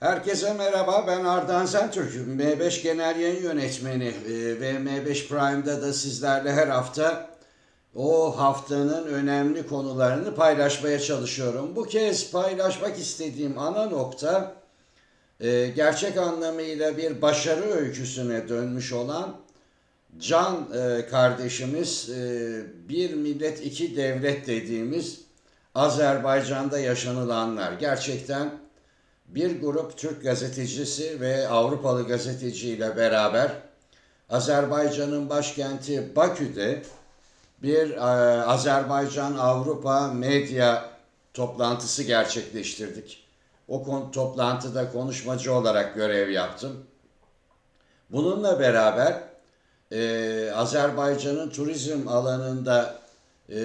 Herkese merhaba, ben Ardahan Sentürk, M5 Genel Yayın Yönetmeni Ee, ve M5 Prime'da da sizlerle her hafta o haftanın önemli konularını paylaşmaya çalışıyorum. Bu kez paylaşmak istediğim ana nokta e, gerçek anlamıyla bir başarı öyküsüne dönmüş olan Can e, kardeşimiz e, bir millet iki devlet dediğimiz Azerbaycan'da yaşanılanlar gerçekten bir grup Türk gazetecisi ve Avrupalı gazeteciyle beraber Azerbaycan'ın başkenti Bakü'de bir e, Azerbaycan-Avrupa medya toplantısı gerçekleştirdik. O toplantıda konuşmacı olarak görev yaptım. Bununla beraber e, Azerbaycan'ın turizm alanında e,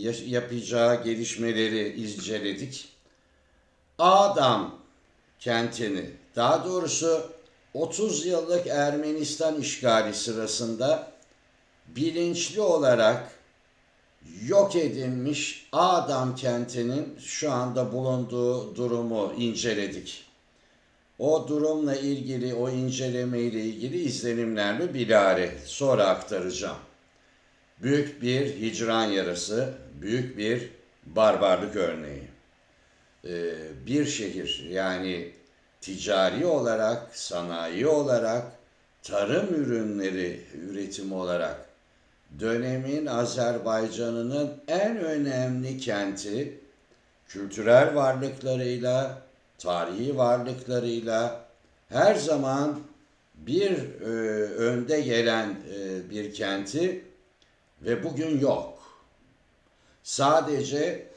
ya- yapacağı gelişmeleri inceledik. Adam kentini, daha doğrusu 30 yıllık Ermenistan işgali sırasında bilinçli olarak yok edilmiş Adam kentinin şu anda bulunduğu durumu inceledik. O durumla ilgili, o inceleme ile ilgili izlenimlerimi bilare sonra aktaracağım. Büyük bir hicran yarası, büyük bir barbarlık örneği. Ee, bir şehir yani ticari olarak, sanayi olarak, tarım ürünleri üretimi olarak dönemin Azerbaycan'ının en önemli kenti kültürel varlıklarıyla, tarihi varlıklarıyla her zaman bir e, önde gelen e, bir kenti ve bugün yok. Sadece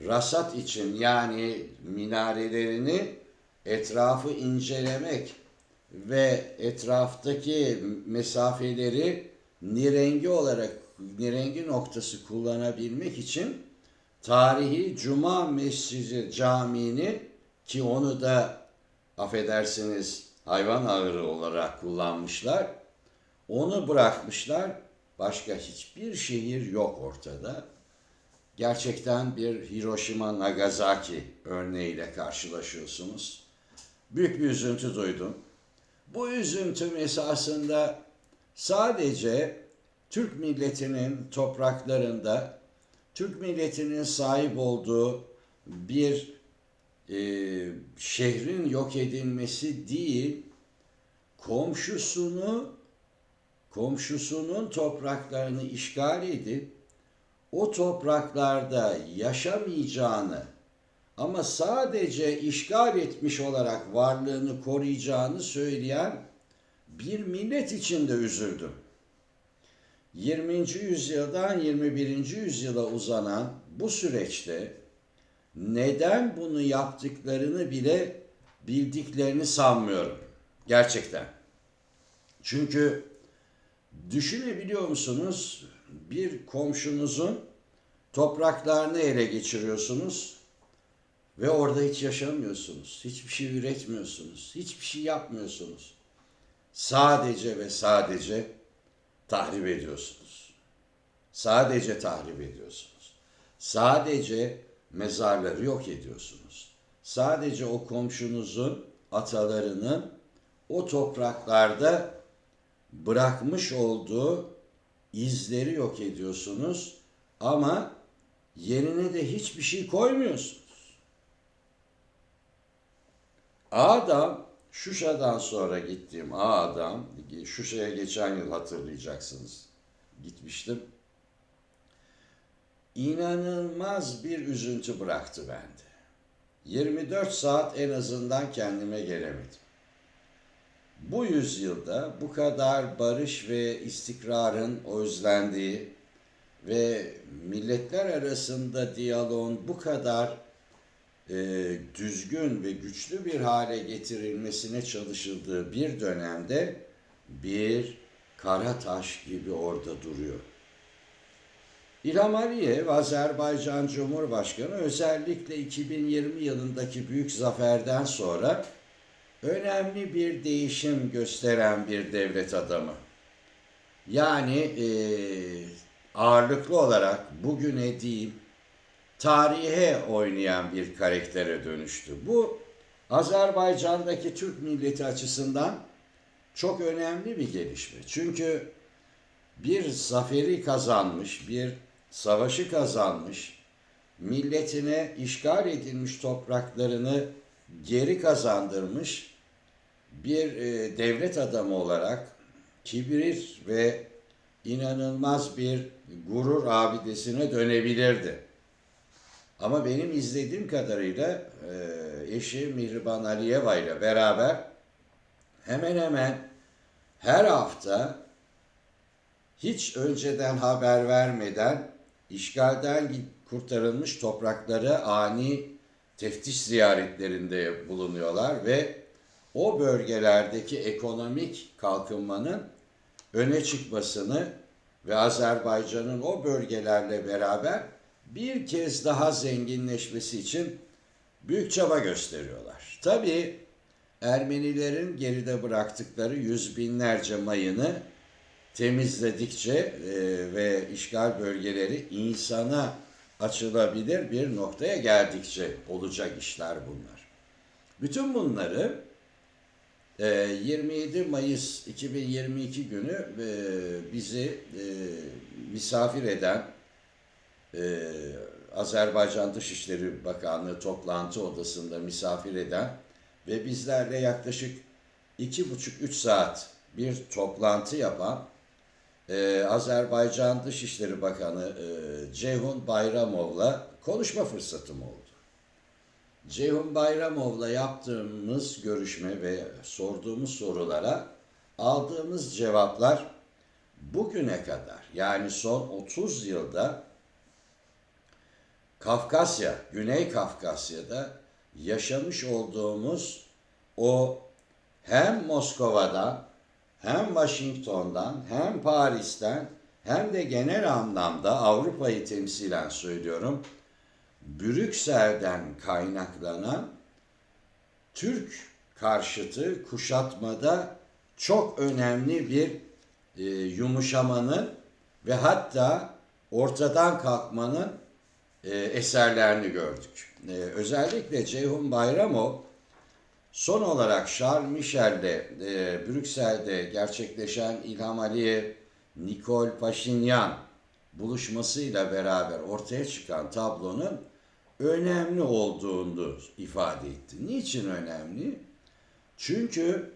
rasat için yani minarelerini etrafı incelemek ve etraftaki mesafeleri nirengi olarak nirengi noktası kullanabilmek için tarihi Cuma Mescidi Camii'ni ki onu da affedersiniz hayvan ağırı olarak kullanmışlar. Onu bırakmışlar. Başka hiçbir şehir yok ortada. Gerçekten bir Hiroşima Nagasaki örneğiyle karşılaşıyorsunuz. Büyük bir üzüntü duydum. Bu üzüntüm esasında sadece Türk milletinin topraklarında Türk milletinin sahip olduğu bir e, şehrin yok edilmesi değil, komşusunu komşusunun topraklarını işgal edip o topraklarda yaşamayacağını ama sadece işgal etmiş olarak varlığını koruyacağını söyleyen bir millet için de üzüldüm. 20. yüzyıldan 21. yüzyıla uzanan bu süreçte neden bunu yaptıklarını bile bildiklerini sanmıyorum. Gerçekten. Çünkü düşünebiliyor musunuz? Bir komşunuzun topraklarını ele geçiriyorsunuz ve orada hiç yaşamıyorsunuz. Hiçbir şey üretmiyorsunuz. Hiçbir şey yapmıyorsunuz. Sadece ve sadece tahrip ediyorsunuz. Sadece tahrip ediyorsunuz. Sadece mezarları yok ediyorsunuz. Sadece o komşunuzun atalarının o topraklarda bırakmış olduğu izleri yok ediyorsunuz ama yerine de hiçbir şey koymuyorsunuz. Adam Şuşa'dan sonra gittiğim adam Şuşa'ya geçen yıl hatırlayacaksınız. Gitmiştim. İnanılmaz bir üzüntü bıraktı bende. 24 saat en azından kendime gelemedim. Bu yüzyılda bu kadar barış ve istikrarın özlendiği ve milletler arasında diyaloğun bu kadar e, düzgün ve güçlü bir hale getirilmesine çalışıldığı bir dönemde bir kara taş gibi orada duruyor. İlham Aliyev, Azerbaycan Cumhurbaşkanı özellikle 2020 yılındaki büyük zaferden sonra önemli bir değişim gösteren bir devlet adamı. Yani e, ağırlıklı olarak bugüne değil tarihe oynayan bir karaktere dönüştü. Bu Azerbaycan'daki Türk milleti açısından çok önemli bir gelişme. Çünkü bir zaferi kazanmış, bir savaşı kazanmış, milletine işgal edilmiş topraklarını geri kazandırmış bir e, devlet adamı olarak kibir ve inanılmaz bir gurur abidesine dönebilirdi. Ama benim izlediğim kadarıyla e, eşi Mihriban Aliyeva ile beraber hemen hemen her hafta hiç önceden haber vermeden işgalden kurtarılmış toprakları ani teftiş ziyaretlerinde bulunuyorlar ve o bölgelerdeki ekonomik kalkınmanın öne çıkmasını ve Azerbaycan'ın o bölgelerle beraber bir kez daha zenginleşmesi için büyük çaba gösteriyorlar. Tabii Ermenilerin geride bıraktıkları yüz binlerce mayını temizledikçe e, ve işgal bölgeleri insana açılabilir bir noktaya geldikçe olacak işler bunlar. Bütün bunları e, 27 Mayıs 2022 günü e, bizi e, misafir eden e, Azerbaycan Dışişleri Bakanlığı toplantı odasında misafir eden ve bizlerle yaklaşık iki buçuk üç saat bir toplantı yapan e, Azerbaycan Dışişleri Bakanı e, Ceyhun Bayramov'la konuşma fırsatım oldu. Ceyhun Bayramov'la yaptığımız görüşme ve sorduğumuz sorulara aldığımız cevaplar bugüne kadar yani son 30 yılda Kafkasya, Güney Kafkasya'da yaşamış olduğumuz o hem Moskova'dan hem Washington'dan hem Paris'ten hem de genel anlamda Avrupa'yı temsilen söylüyorum. Brüksel'den kaynaklanan Türk karşıtı kuşatmada çok önemli bir e, yumuşamanın ve hatta ortadan kalkmanın e, eserlerini gördük. E, özellikle Ceyhun Bayramov son olarak Charles Michel'de e, Brüksel'de gerçekleşen İlham Aliyev, Nikol Paşinyan buluşmasıyla beraber ortaya çıkan tablonun önemli olduğunu ifade etti. Niçin önemli? Çünkü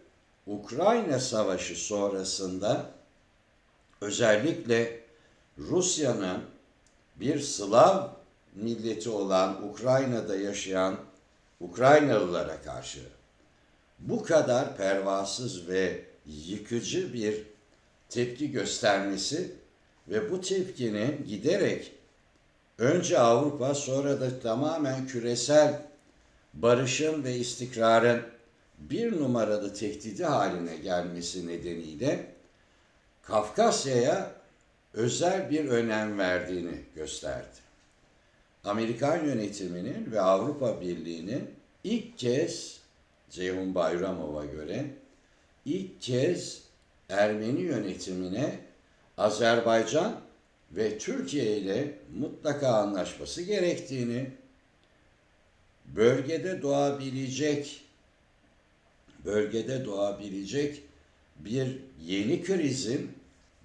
Ukrayna Savaşı sonrasında özellikle Rusya'nın bir Slav milleti olan Ukrayna'da yaşayan Ukraynalılara karşı bu kadar pervasız ve yıkıcı bir tepki göstermesi ve bu tepkinin giderek önce Avrupa sonra da tamamen küresel barışın ve istikrarın bir numaralı tehdidi haline gelmesi nedeniyle Kafkasya'ya özel bir önem verdiğini gösterdi. Amerikan yönetiminin ve Avrupa Birliği'nin ilk kez Ceyhun Bayramov'a göre ilk kez Ermeni yönetimine Azerbaycan ve Türkiye ile mutlaka anlaşması gerektiğini, bölgede doğabilecek bölgede doğabilecek bir yeni krizin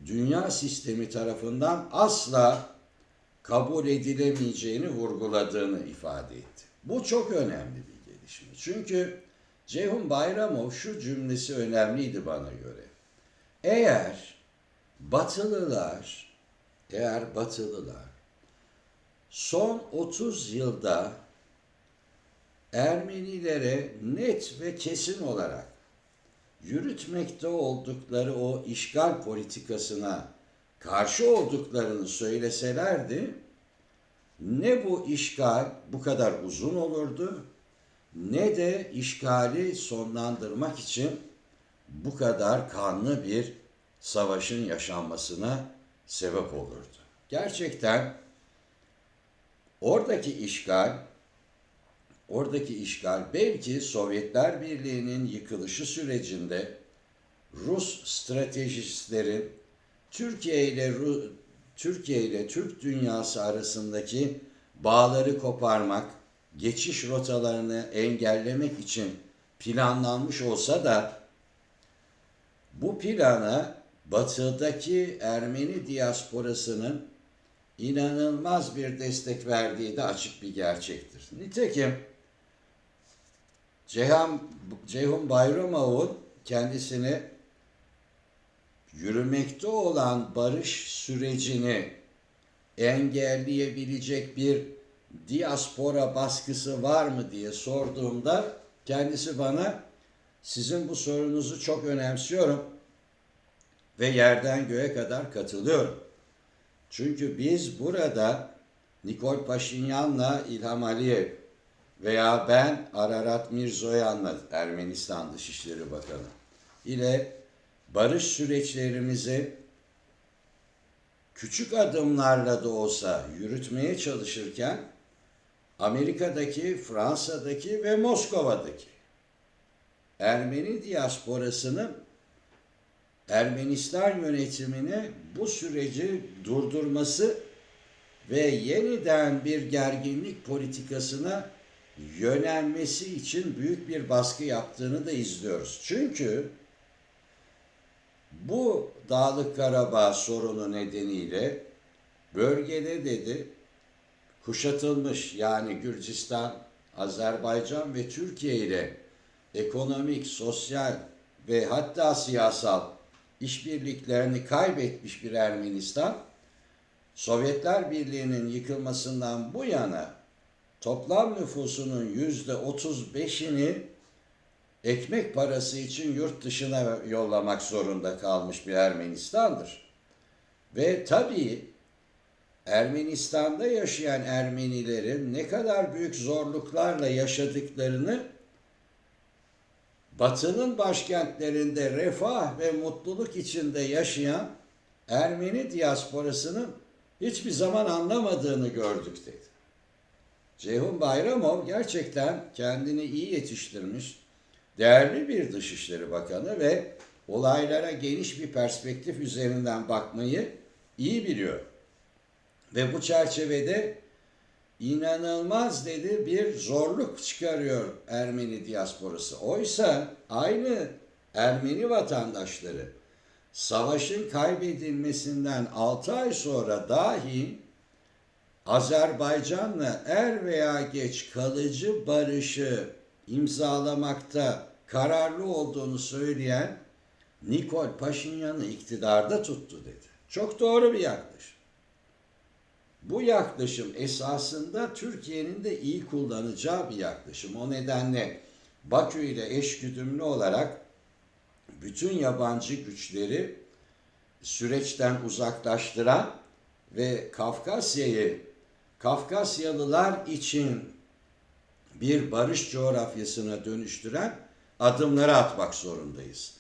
dünya sistemi tarafından asla kabul edilemeyeceğini vurguladığını ifade etti. Bu çok önemli bir gelişme. Çünkü Ceyhun Bayramov şu cümlesi önemliydi bana göre. Eğer Batılılar, eğer Batılılar son 30 yılda Ermenilere net ve kesin olarak yürütmekte oldukları o işgal politikasına karşı olduklarını söyleselerdi ne bu işgal bu kadar uzun olurdu ne de işgali sonlandırmak için bu kadar kanlı bir savaşın yaşanmasına sebep olurdu. Gerçekten oradaki işgal oradaki işgal belki Sovyetler Birliği'nin yıkılışı sürecinde Rus stratejistlerin Türkiye ile Türkiye ile Türk dünyası arasındaki bağları koparmak, geçiş rotalarını engellemek için planlanmış olsa da bu plana batıdaki Ermeni diasporasının inanılmaz bir destek verdiği de açık bir gerçektir. Nitekim Ceyhan, Ceyhun Bayramov'un kendisini yürümekte olan barış sürecini engelleyebilecek bir diaspora baskısı var mı diye sorduğumda kendisi bana sizin bu sorunuzu çok önemsiyorum ve yerden göğe kadar katılıyorum. Çünkü biz burada Nikol Paşinyan'la İlham Aliyev veya ben Ararat Mirzoyan'la Ermenistan Dışişleri Bakanı ile barış süreçlerimizi küçük adımlarla da olsa yürütmeye çalışırken Amerika'daki, Fransa'daki ve Moskova'daki Ermeni diasporasının Ermenistan yönetimine bu süreci durdurması ve yeniden bir gerginlik politikasına yönelmesi için büyük bir baskı yaptığını da izliyoruz. Çünkü bu Dağlık Karabağ sorunu nedeniyle bölgede dedi kuşatılmış yani Gürcistan, Azerbaycan ve Türkiye ile ekonomik, sosyal ve hatta siyasal işbirliklerini kaybetmiş bir Ermenistan, Sovyetler Birliği'nin yıkılmasından bu yana toplam nüfusunun yüzde 35'ini ekmek parası için yurt dışına yollamak zorunda kalmış bir Ermenistan'dır. Ve tabii Ermenistan'da yaşayan Ermenilerin ne kadar büyük zorluklarla yaşadıklarını Batı'nın başkentlerinde refah ve mutluluk içinde yaşayan Ermeni diasporasının hiçbir zaman anlamadığını gördük dedi. Ceyhun Bayramov gerçekten kendini iyi yetiştirmiş, değerli bir Dışişleri Bakanı ve olaylara geniş bir perspektif üzerinden bakmayı iyi biliyor. Ve bu çerçevede inanılmaz dedi bir zorluk çıkarıyor Ermeni diasporası. Oysa aynı Ermeni vatandaşları savaşın kaybedilmesinden 6 ay sonra dahi Azerbaycan'la er veya geç kalıcı barışı imzalamakta kararlı olduğunu söyleyen Nikol Paşinyan'ı iktidarda tuttu dedi. Çok doğru bir yaklaşım. Bu yaklaşım esasında Türkiye'nin de iyi kullanacağı bir yaklaşım. O nedenle Bakü ile eşgüdümlü olarak bütün yabancı güçleri süreçten uzaklaştıran ve Kafkasya'yı Kafkasyalılar için bir barış coğrafyasına dönüştüren adımları atmak zorundayız.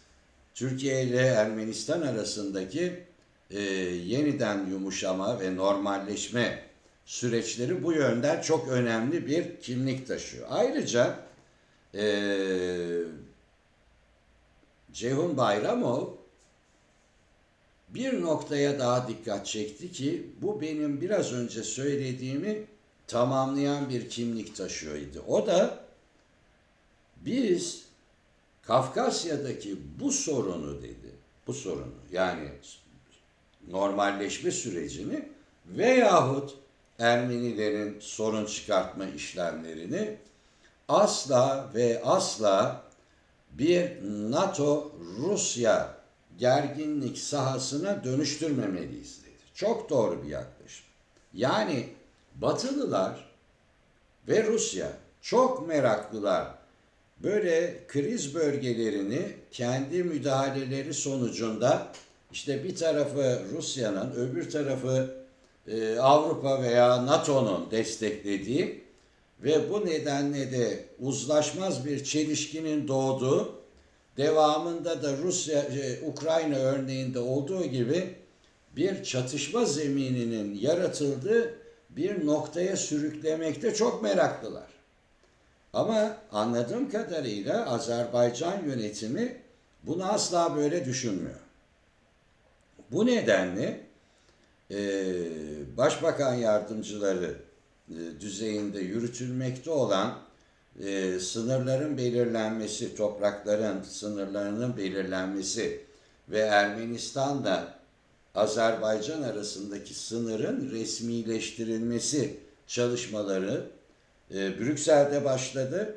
Türkiye ile Ermenistan arasındaki e, yeniden yumuşama ve normalleşme süreçleri bu yönden çok önemli bir kimlik taşıyor. Ayrıca e, Ceyhun Bayramov bir noktaya daha dikkat çekti ki bu benim biraz önce söylediğimi tamamlayan bir kimlik taşıyordu. O da biz Kafkasya'daki bu sorunu dedi. Bu sorunu yani normalleşme sürecini veyahut Ermenilerin sorun çıkartma işlemlerini asla ve asla bir NATO-Rusya gerginlik sahasına dönüştürmemeliyiz dedi. Çok doğru bir yaklaşım. Yani Batılılar ve Rusya çok meraklılar. Böyle kriz bölgelerini kendi müdahaleleri sonucunda işte bir tarafı Rusya'nın, öbür tarafı e, Avrupa veya NATO'nun desteklediği ve bu nedenle de uzlaşmaz bir çelişkinin doğduğu, devamında da Rusya, e, Ukrayna örneğinde olduğu gibi bir çatışma zemininin yaratıldığı bir noktaya sürüklemekte çok meraklılar. Ama anladığım kadarıyla Azerbaycan yönetimi bunu asla böyle düşünmüyor. Bu nedenle e, başbakan yardımcıları e, düzeyinde yürütülmekte olan e, sınırların belirlenmesi, toprakların sınırlarının belirlenmesi ve Ermenistan'la Azerbaycan arasındaki sınırın resmileştirilmesi çalışmaları e, Brüksel'de başladı.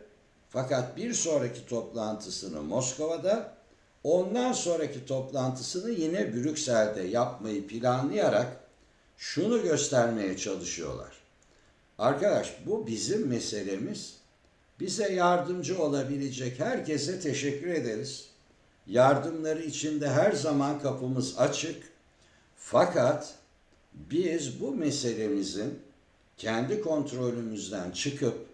Fakat bir sonraki toplantısını Moskova'da, ondan sonraki toplantısını yine Brüksel'de yapmayı planlayarak şunu göstermeye çalışıyorlar. Arkadaş bu bizim meselemiz. Bize yardımcı olabilecek herkese teşekkür ederiz. Yardımları için de her zaman kapımız açık. Fakat biz bu meselemizin kendi kontrolümüzden çıkıp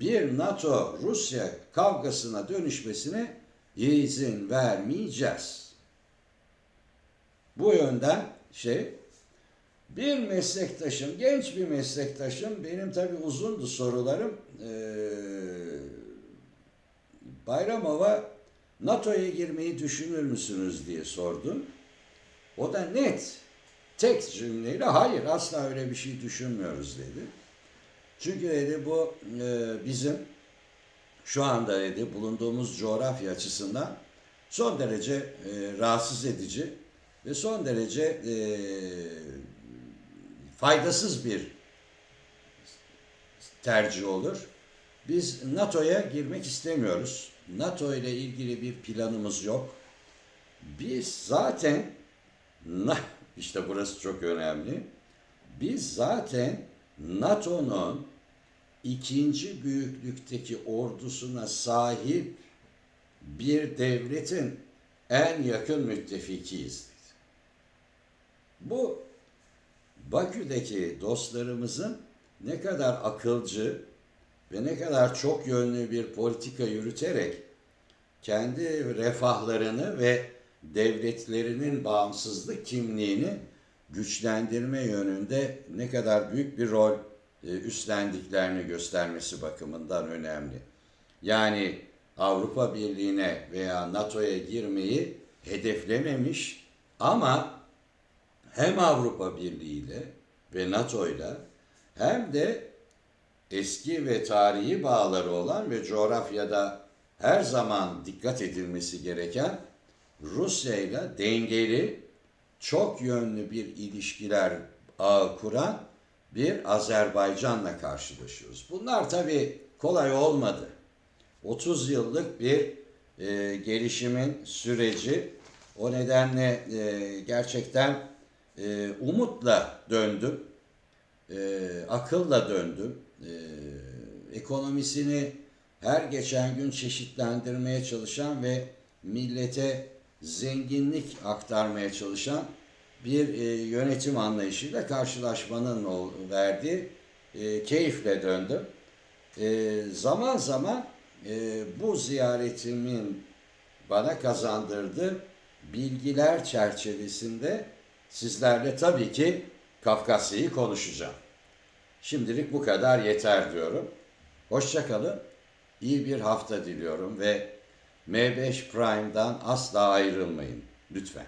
bir NATO-Rusya kavgasına dönüşmesine izin vermeyeceğiz. Bu yönden şey bir meslektaşım, genç bir meslektaşım, benim tabi uzundu sorularım. Ee, Bayramova NATO'ya girmeyi düşünür müsünüz diye sordum. O da net, tek cümleyle hayır asla öyle bir şey düşünmüyoruz dedi. Çünkü dedi bu e, bizim şu anda dedi bulunduğumuz coğrafya açısından son derece e, rahatsız edici ve son derece e, faydasız bir tercih olur. Biz NATO'ya girmek istemiyoruz. NATO ile ilgili bir planımız yok. Biz zaten işte burası çok önemli. Biz zaten NATO'nun ikinci büyüklükteki ordusuna sahip bir devletin en yakın müttefikiyiz dedi. Bu Bakü'deki dostlarımızın ne kadar akılcı ve ne kadar çok yönlü bir politika yürüterek kendi refahlarını ve devletlerinin bağımsızlık kimliğini güçlendirme yönünde ne kadar büyük bir rol üstlendiklerini göstermesi bakımından önemli. Yani Avrupa Birliği'ne veya NATO'ya girmeyi hedeflememiş ama hem Avrupa Birliği ile ve NATO ile hem de eski ve tarihi bağları olan ve coğrafyada her zaman dikkat edilmesi gereken Rusya ile dengeli, çok yönlü bir ilişkiler ağı kuran bir Azerbaycan'la karşılaşıyoruz. Bunlar tabii kolay olmadı. 30 yıllık bir e, gelişimin süreci. O nedenle e, gerçekten e, umutla döndüm, e, akılla döndüm. E, ekonomisini her geçen gün çeşitlendirmeye çalışan ve millete zenginlik aktarmaya çalışan bir e, yönetim anlayışıyla karşılaşmanın o, verdiği e, keyifle döndüm. E, zaman zaman e, bu ziyaretimin bana kazandırdığı bilgiler çerçevesinde sizlerle tabii ki Kafkasya'yı konuşacağım. Şimdilik bu kadar yeter diyorum. Hoşçakalın. İyi bir hafta diliyorum ve M5 Prime'dan asla ayrılmayın. Lütfen.